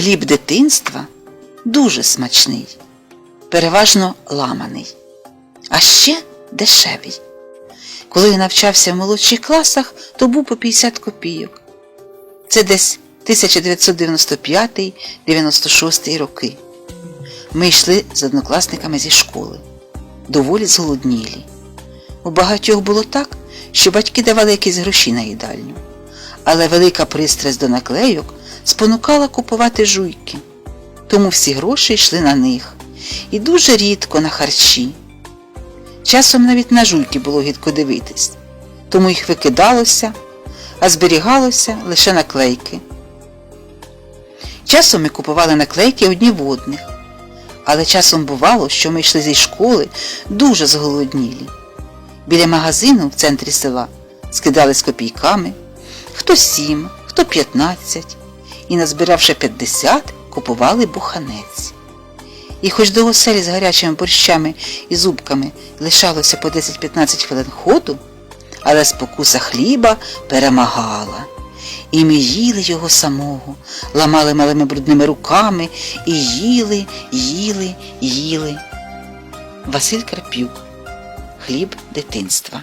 Хліб дитинства дуже смачний, переважно ламаний, а ще дешевий. Коли я навчався в молодших класах, то був по 50 копійок. Це десь 1995-96 роки. Ми йшли з однокласниками зі школи, доволі зголоднілі. У багатьох було так, що батьки давали якісь гроші на їдальню, але велика пристрасть до наклейок спонукала купувати жуйки. Тому всі гроші йшли на них і дуже рідко на харчі. Часом навіть на жуйки було гідко дивитись, тому їх викидалося, а зберігалося лише наклейки. Часом ми купували наклейки одні в одних, але часом бувало, що ми йшли зі школи дуже зголоднілі. Біля магазину в центрі села скидались копійками, хто сім, хто п'ятнадцять, і, назбиравши п'ятдесят, купували буханець. І хоч до оселі з гарячими борщами і зубками лишалося по 10-15 хвилин ходу, але спокуса хліба перемагала. І ми їли його самого, ламали малими брудними руками і їли, їли, їли. Василь Карпюк. Хліб дитинства.